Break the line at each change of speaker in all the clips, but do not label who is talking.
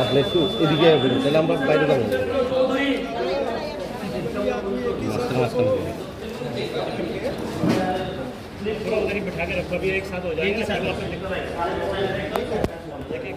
আপনি একটু এদিকে আসবেন তাহলে আমরা বাইরে যাবো
बैठा के रखो अभी एक साथ हो जाएगी एक एक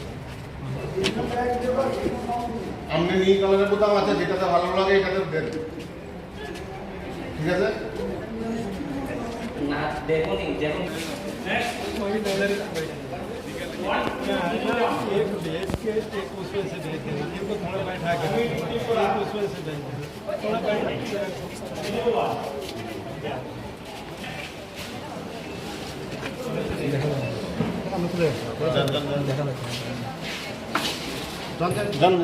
আপনি নীল কালারের বোতাম আছে যেটাতে ভালো লাগে এটাতে দেন ঠিক আছে
कोई डॉलर एक भेज के एक उसमें से भेज देंगे इनको थोड़ा बैठा के रखो। एक उसमें से भेज देंगे थोड़ा बैठा के
যান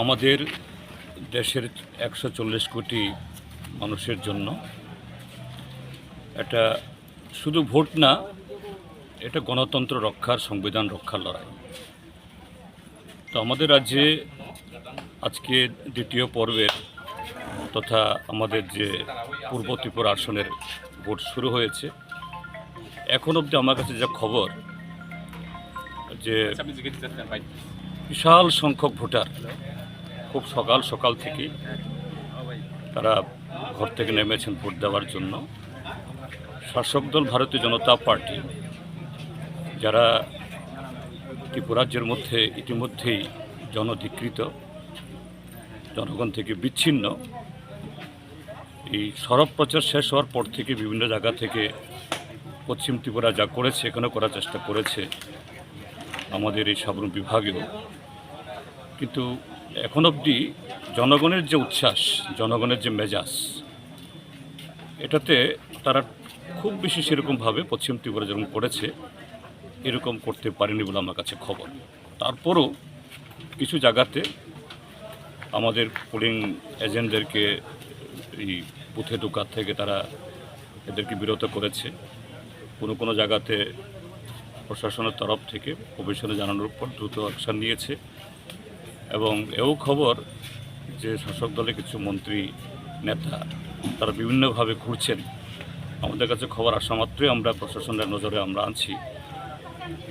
আমাদের দেশের একশো চল্লিশ কোটি মানুষের জন্য এটা শুধু ভোট না এটা গণতন্ত্র রক্ষার সংবিধান রক্ষার লড়াই। তো আমাদের রাজ্যে আজকে দ্বিতীয় পর্বের তথা আমাদের যে পূর্ব ত্রিপুরা আসনের ভোট শুরু হয়েছে। এখন অবধি আমার কাছে যা খবর যে বিশাল সংখ্যক ভোটার খুব সকাল সকাল থেকেই তারা ঘর থেকে নেমেছেন ভোট দেওয়ার জন্য। শাসক দল ভারতীয় জনতা পার্টি, যারা ত্রিপুরাজ্যের মধ্যে ইতিমধ্যেই জনধিকৃত, জনগণ থেকে বিচ্ছিন্ন, এই সরব প্রচার শেষ হওয়ার পর থেকে বিভিন্ন জায়গা থেকে পশ্চিম ত্রিপুরা যা করেছে এখানে করার চেষ্টা করেছে আমাদের এই সাবরুম বিভাগেও। কিন্তু এখন অবধি জনগণের যে উচ্ছ্বাস, জনগণের যে মেজাজ, এটাতে তারা খুব বেশি সেরকমভাবে পশ্চিম ত্রিপুরা যেরকম করেছে, এরকম করতে পারেনি বলে আমার কাছে খবর। তারপরও কিছু জায়গাতে আমাদের পোলিং এজেন্টদেরকে এই বুথে ঢোকার থেকে তারা এদেরকে বিরত করেছে। কোনো কোনো জায়গাতে প্রশাসনের তরফ থেকে কমিশনে জানানোর পর দ্রুত অ্যাকশন নিয়েছে। এবং এও খবর যে শাসক দলের কিছু মন্ত্রী, নেতা, তারা বিভিন্নভাবে ঘুরছেন। আমাদের কাছে খবর আসা মাত্রই আমরা প্রশাসনের নজরে আমরা আনছি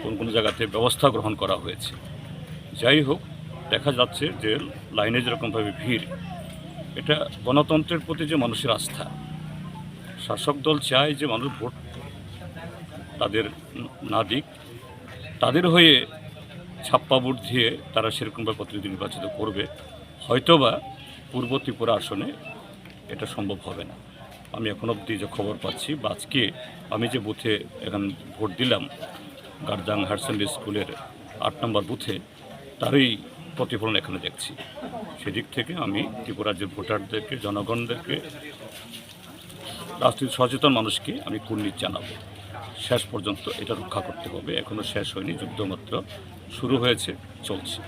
কোন কোন জায়গাতে ব্যবস্থা গ্রহণ করা হয়েছে। যাই হোক, দেখা যাচ্ছে যে লাইনে যেরকমভাবে ভিড়, এটা গণতন্ত্রের প্রতি যে মানুষের আস্থা, শাসক দল চায় যে মানুষ ভোট, তাদের না দিক, তাদের হয়ে ছাপ্পা ভোট দিয়ে তারা সেরকমভাবে প্রতিনিধি নির্বাচিত করবে, হয়তোবা পূর্ব ত্রিপুরা আসনে এটা সম্ভব হবে না। আমি এখন অবধি যে খবর পাচ্ছি বা আজকে আমি যে বুথে এখন ভোট দিলাম, গার্জাং হায়ার স্কুলের আট নম্বর বুথে, তারই প্রতিফলন এখানে দেখছি। সেদিক থেকে আমি ত্রিপুরা রাজ্যের ভোটারদেরকে, জনগণদেরকে রাজনীতি সচেতন মানুষকে আমি কুর্নিশ জানাব। শেষ পর্যন্ত এটা রক্ষা করতে হবে। এখনও শেষ হয়নি, যুদ্ধ মাত্র। শুরু হয়েছে চলছে।